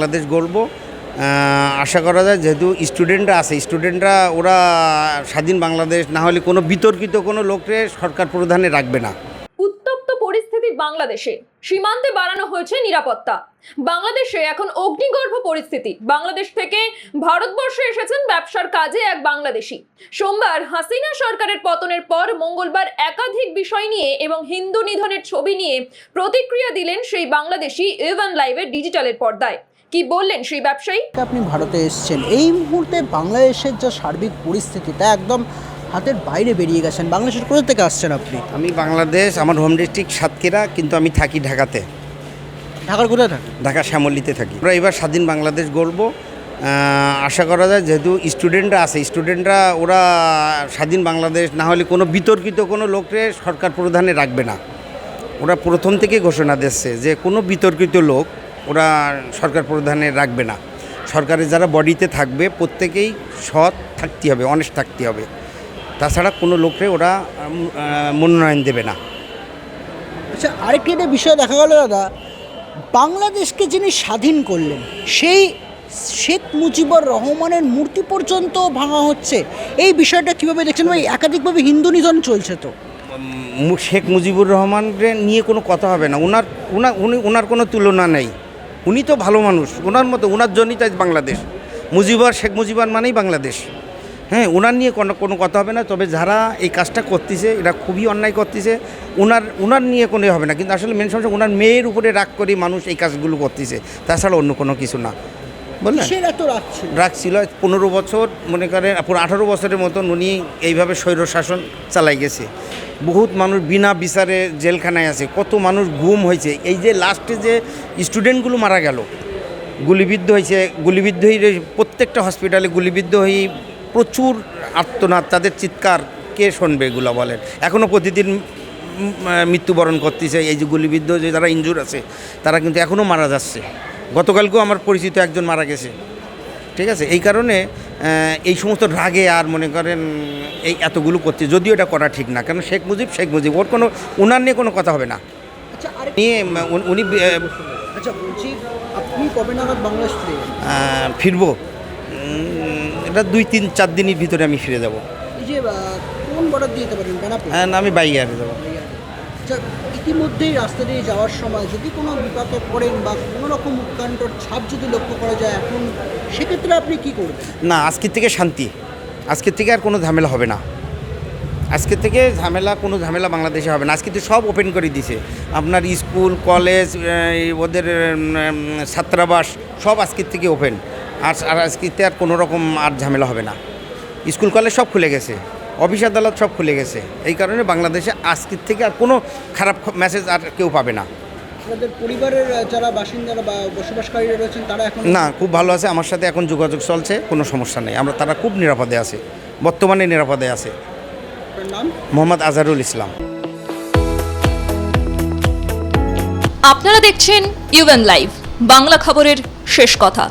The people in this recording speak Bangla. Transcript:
বাংলাদেশ গড়ব আশা করা যায় যেহেতু স্টুডেন্টরা আছে স্টুডেন্টরা ওরা স্বাধীন বাংলাদেশ, না হলে কোনো বিতর্কিত কোনো লোককে সরকার প্রধানে রাখবে না। উত্তপ্ত পরিস্থিতি বাংলাদেশে, সীমান্তে বাড়ানো হয়েছে নিরাপত্তা। বাংলাদেশে এখন অগ্নিগর্ভ পরিস্থিতি। বাংলাদেশ থেকে ভারতবর্ষে এসেছেন ব্যবসার কাজে এক বাংলাদেশি। সোমবার হাসিনা সরকারের পতনের পর মঙ্গলবার একাধিক বিষয় নিয়ে এবং হিন্দু নিধনের ছবি নিয়ে প্রতিক্রিয়া দিলেন সেই বাংলাদেশি এভান লাইভের ডিজিটালের পর্দায়। কি বললেন সেই ব্যবসায়ী? আপনি ভারতে এসেছেন? এই মুহূর্তে বাংলাদেশের যা সার্বিক পরিস্থিতি তা একদম হাতের বাইরে বেরিয়ে গেছেন। বাংলাদেশের কোথা থেকে আসছেন আপনি? আমি বাংলাদেশ আমার হোম ডিস্ট্রিক্ট সাতক্ষীরা কিন্তু আমি থাকি ঢাকাতে। ঢাকার কোথায় থাকেন? ঢাকা শ্যামলিতে থাকি। আমরা এবার স্বাধীন বাংলাদেশ গড়ব। আশা করা যায় যেহেতু স্টুডেন্টরা আছে স্টুডেন্টরা ওরা স্বাধীন বাংলাদেশ না হলে কোনো বিতর্কিত কোনো লোককে সরকার প্রধানে রাখবে না। ওরা প্রথম থেকে ঘোষণা দিচ্ছে যে কোনো বিতর্কিত লোক ওরা সরকার প্রধানে রাখবে না। সরকারের যারা বডিতে থাকবে প্রত্যেকেই সৎ থাকতে হবে অনেস্ট থাকতে হবে। তাছাড়া কোনো লোককে ওরা মনোনয়ন দেবে না। আচ্ছা আরেকটি একটা বিষয় দেখা গেল দাদা বাংলাদেশকে যিনি স্বাধীন করলেন সেই শেখ মুজিবুর রহমানের মূর্তি পর্যন্ত ভাঙা হচ্ছে। এই বিষয়টা কীভাবে দেখছেন? ভাই একাধিকভাবে হিন্দু নিধন চলছে তো। শেখ মুজিবুর রহমানকে নিয়ে কোনো কথা হবে না। ওনার ওনার উনি ওনার কোনো তুলনা নেই। উনি তো ভালো মানুষ ওনার মতো ওনার জন্যই তাই বাংলাদেশ। মুজিবার, শেখ মুজিবর মানেই বাংলাদেশ। হ্যাঁ ওনার নিয়ে কোনো কোনো কথা হবে না, তবে যারা এই কাজটা করতেছে এটা খুবই অন্যায় করতেছে। ওনার ওনার নিয়ে কোনো হবে না, কিন্তু আসলে মেন সমস্যা ওনার মেয়ের উপরে রাগ করে মানুষ এই কাজগুলো করতেছে। তাছাড়া অন্য কোনো কিছু না। বললেন? রাখছিল পনেরো বছর মনে করেন পুরো আঠারো বছরের মতন উনি এইভাবে স্বৈর শাসন চালাই গেছে। বহুত মানুষ বিনা বিচারে জেলখানায় আছে কত মানুষ গুম হয়েছে। এই যে লাস্টে যে স্টুডেন্টগুলো মারা গেল গুলিবিদ্ধ হয়েছে গুলিবিদ্ধ হয়ে প্রত্যেকটা হসপিটালে গুলিবিদ্ধ হয়ে প্রচুর আর্তনাদ তাদের চিৎকার কে শুনবে এগুলো বলেন? এখনও প্রতিদিন মৃত্যুবরণ করতেছে এই যে গুলিবিদ্ধ যে যারা ইনজুর আছে তারা কিন্তু এখনও মারা যাচ্ছে। গতকালকেও আমার পরিচিত একজন মারা গেছে। ঠিক আছে? এই কারণে এই সমস্ত রাগে আর মনে করেন এই এতগুলো করছে যদিও এটা করা ঠিক না। কারণ শেখ মুজিব? শেখ মুজিব। ওর কোনো ওনার নিয়ে কোনো কথা হবে না। আচ্ছা নিয়ে উনি- উনি আচ্ছা বলছি আপনি কবে নাগাদ বাংলাদেশ ফিরে যাবেন? আহ, ফিরবো। এটা দুই তিন চার দিনের ভিতরে আমি ফিরে যাব। যে কোন বর্ডার দিয়ে যেতে পারেন? হ্যাঁ আমি বাইরে যাব। ইতিমধ্যেই রাস্তা দিয়ে যাওয়ার সময় যদি কোনো বিপাকে পড়েন বা কোনো রকম উৎকণ্ঠর ছাপ যদি লক্ষ্য করা যায় এখন, সেক্ষেত্রে আপনি কি করবেন? না, আজকের থেকে শান্তি। আজকের থেকে আর কোনো ঝামেলা হবে না। আজকের থেকে ঝামেলা, কোনো ঝামেলা বাংলাদেশে হবে না। আজকে তো সব ওপেন করে দিছে। আপনার স্কুল কলেজ ওদের ছাত্রাবাস, সব আজকের থেকে ওপেন আর আর আজকেতে আর কোনো রকম আর ঝামেলা হবে না। স্কুল কলেজ সব খুলে গেছে। অফিস আদালত সব খুলে গেছে। এই কারণে বাংলাদেশে আজকের থেকে আর কোনো খারাপ মেসেজ আর কেউ পাবে না। আপনাদের পরিবারের যারা বাসিন্দারা বা বসবাসকারীরা রয়েছেন তারা এখন না খুব ভালো আছে। আমার সাথে এখন যোগাযোগ চলছে কোনো সমস্যা নেই। আমরা তারা খুব নিরাপদে আছে। বর্তমানে নিরাপদে আছে। নাম? মোহাম্মদ আজহারুল ইসলাম। আপনারা দেখছেন ইউএন লাইভ বাংলা খবরের শেষ কথা।